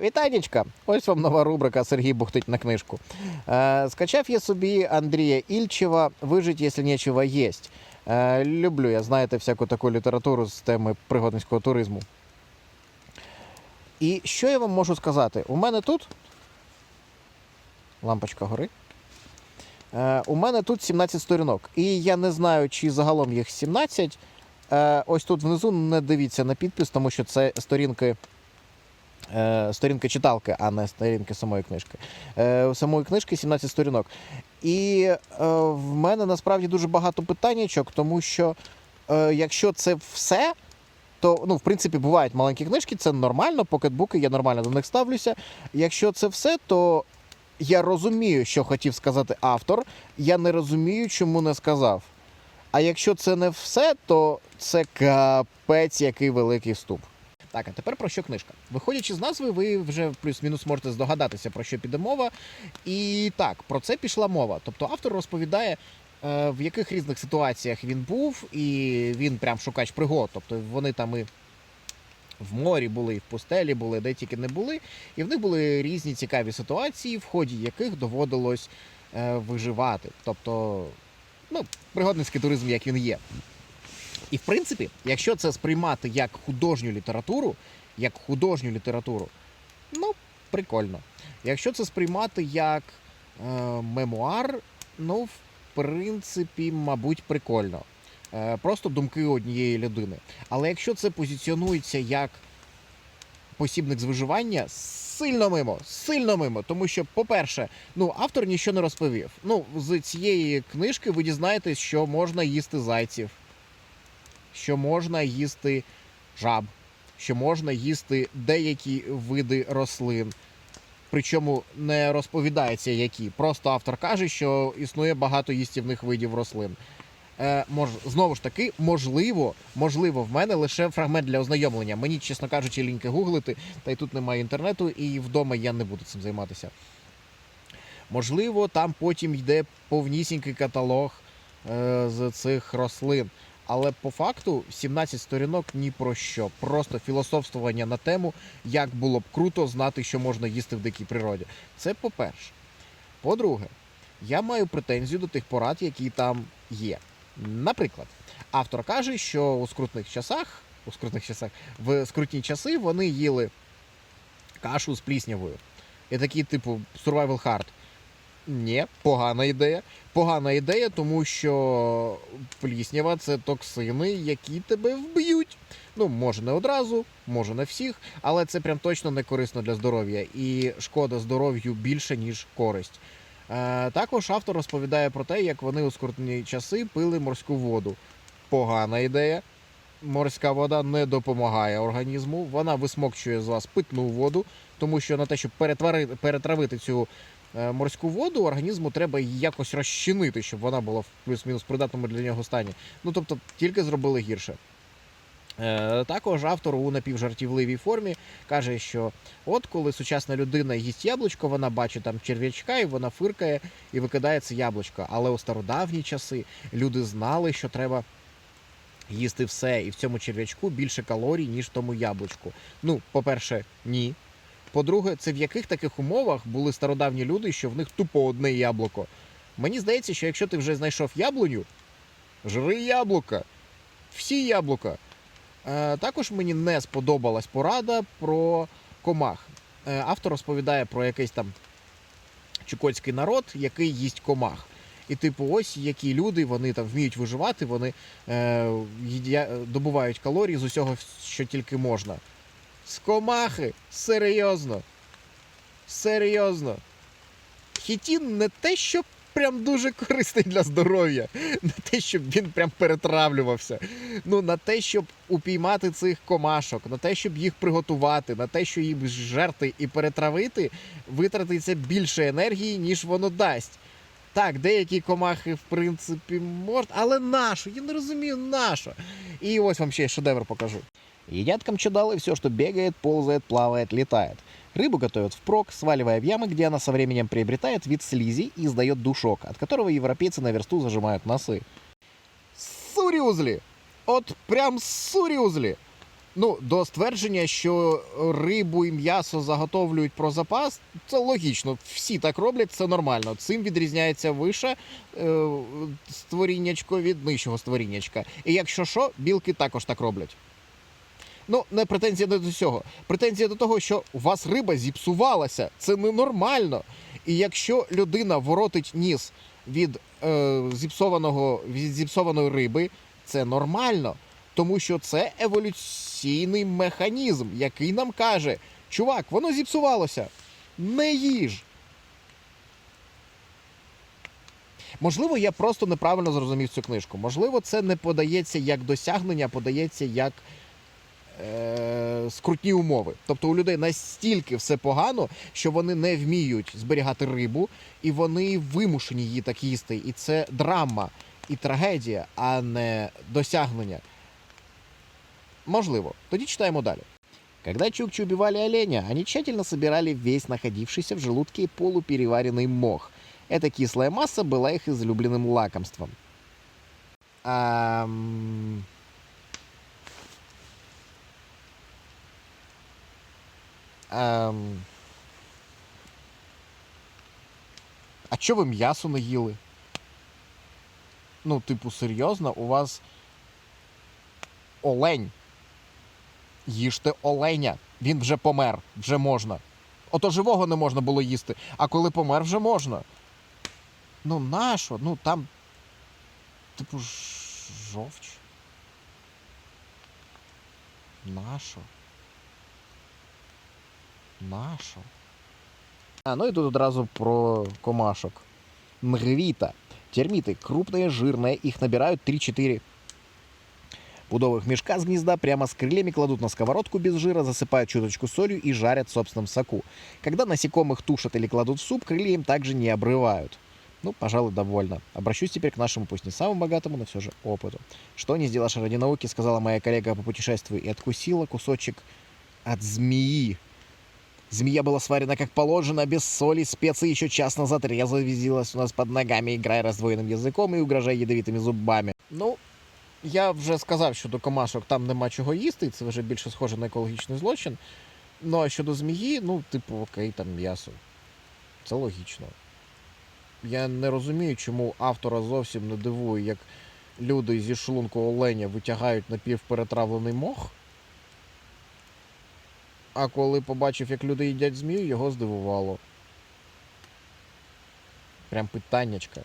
Вітанечка! Ось вам нова рубрика Сергій бухтить на книжку. Е, скачав я собі Андрія Ільчева Вижить, якщо нечего єсть. Е, люблю я, знаєте, всяку таку літературу з теми пригодницького туризму. І що я вам можу сказати? У мене тут. Лампочка гори. Е, у мене тут 17 сторінок. І я не знаю, чи загалом їх 17. Е, ось тут внизу не дивіться на підпис, тому що це сторінки сторінки читалки, а не сторінки самої книжки. Е, самої книжки 17 сторінок. І е, в мене насправді дуже багато питаннячок, тому що е, якщо це все. То, ну, в принципі, бувають маленькі книжки, це нормально, покетбуки, я нормально до них ставлюся. Якщо це все, то я розумію, що хотів сказати автор, я не розумію, чому не сказав. А якщо це не все, то це капець який великий вступ. Так, а тепер про що книжка? Виходячи з назви, ви вже плюс-мінус можете здогадатися, про що піде мова. І так, про це пішла мова. Тобто автор розповідає, е, в яких різних ситуаціях він був, і він прям шукач пригод. Тобто вони там і в морі були, і в пустелі були, де тільки не були. І в них були різні цікаві ситуації, в ході яких доводилось е, виживати. Тобто, ну, пригодницький туризм, як він є. І в принципі, якщо це сприймати як художню літературу, як художню літературу, ну, прикольно. Якщо це сприймати як е, мемуар, ну, в принципі, мабуть, прикольно. Е, просто думки однієї людини. Але якщо це позиціонується як посібник з виживання, сильно мимо, сильно мимо. Тому що, по-перше, ну, автор нічого не розповів. Ну, з цієї книжки ви дізнаєтесь, що можна їсти зайців що можна їсти жаб, що можна їсти деякі види рослин. Причому не розповідається які. Просто автор каже, що існує багато їстівних видів рослин. Е, мож, знову ж таки, можливо, можливо, в мене лише фрагмент для ознайомлення. Мені, чесно кажучи, ліньки гуглити, та й тут немає інтернету, і вдома я не буду цим займатися. Можливо, там потім йде повнісінький каталог е, з цих рослин. Але по факту 17 сторінок ні про що. Просто філософствування на тему, як було б круто знати, що можна їсти в дикій природі. Це по-перше. По-друге, я маю претензію до тих порад, які там є. Наприклад, автор каже, що у скрутних часах, у скрутних часах, в скрутні часи вони їли кашу з пліснявою. І такі, типу, survival hard. Ні, погана ідея. Погана ідея, тому що пліснява це токсини, які тебе вб'ють. Ну, може не одразу, може не всіх, але це прям точно не корисно для здоров'я. І шкода здоров'ю більше, ніж користь. Е, також автор розповідає про те, як вони у скрутні часи пили морську воду. Погана ідея. Морська вода не допомагає організму, вона висмокчує з вас питну воду, тому що на те, щоб перетворити, перетравити цю морську воду, організму треба її якось розчинити, щоб вона була в плюс-мінус придатному для нього стані. Ну тобто тільки зробили гірше. Е, Також автор у напівжартівливій формі каже, що от коли сучасна людина їсть яблучко, вона бачить там черв'ячка, і вона фиркає і викидає це яблучко. Але у стародавні часи люди знали, що треба їсти все, і в цьому черв'ячку більше калорій, ніж в тому яблучку. Ну, по-перше, ні. По-друге, це в яких таких умовах були стародавні люди, що в них тупо одне яблуко. Мені здається, що якщо ти вже знайшов яблуню, жри яблука. Всі яблука. Е, також мені не сподобалась порада про комах. Е, автор розповідає про якийсь там чукотський народ, який їсть комах. І, типу, ось які люди, вони там вміють виживати, вони е, добувають калорії з усього, що тільки можна. З комахи, серйозно. Серйозно. Хітін не те, що прям дуже корисний для здоров'я, не те, щоб він прям перетравлювався. Ну, на те, щоб упіймати цих комашок, на те, щоб їх приготувати, на те, що їх жерти і перетравити, витратиться більше енергії, ніж воно дасть. Так, деякі комахи, в принципі, можна, але нащо? Я не розумію, нащо. І ось вам ще шедевр покажу. Едят камчадалы все, что бегает, ползает, плавает, летает. Рыбу готовят впрок, сваливая в ямы, где она со временем приобретает вид слизи и издает душок, от которого европейцы на версту зажимают носы. Сурюзли! От прям сурюзли! Ну, до ствердження, що рибу і м'ясо заготовлюють про запас, це логічно. Всі так роблять, це нормально. Цим відрізняється вище е, створіннячко від нижчого створіннячка. І якщо що, білки також так роблять. Ну, не претензія не до цього. Претензія до того, що у вас риба зіпсувалася. Це ненормально. І якщо людина воротить ніс від е, зіпсованого від зіпсованої риби, це нормально. Тому що це еволюційний механізм, який нам каже: чувак, воно зіпсувалося. Не їж. Можливо, я просто неправильно зрозумів цю книжку. Можливо, це не подається як досягнення, а подається як скрутні умови. Тобто у людей настільки все погано, що вони не вміють зберігати рибу, і вони вимушені її так їсти. І це драма і трагедія, а не досягнення. Можливо. Тоді читаємо далі. Когда чукчи убивали оленя, они тщательно собирали весь находившийся в желудке полупереваренный мох. Эта кислая масса была их излюбленным лакомством. Ам... Ам... А чо ви м'ясо не їли? Ну, типу, серйозно, у вас олень. Їжте оленя. Він вже помер, вже можна. Ото живого не можна було їсти, а коли помер, вже можна. Ну, нащо? Ну там. Типу, жовч. Нащо? Нащо? А, ну і тут одразу про комашок. Мгвіта. Термиты крупные, жирные, их набирают 3-4 пудовых мешка с гнезда прямо с крыльями кладут на сковородку без жира, засыпают чуточку солью и жарят в собственном соку. Когда насекомых тушат или кладут в суп, крылья им также не обрывают. Ну, пожалуй, довольно. Обращусь теперь к нашему, пусть не самому богатому, но все же опыту. Что не сделаешь ради науки, сказала моя коллега по путешествию и откусила кусочек от змеи. Змея была сварена как положено, без соли, специй, еще час назад резво визилась у нас под ногами, играя раздвоенным языком и угрожая ядовитыми зубами. Ну, я вже сказав, що до комашок там нема чого їсти, і це вже більше схоже на екологічний злочин. Ну а щодо змії, ну, типу, окей, там м'ясо. Це логічно. Я не розумію, чому автора зовсім не дивує, як люди зі шлунку оленя витягають напівперетравлений мох. А коли побачив, як люди їдять змію, його здивувало. Прям питаннячка.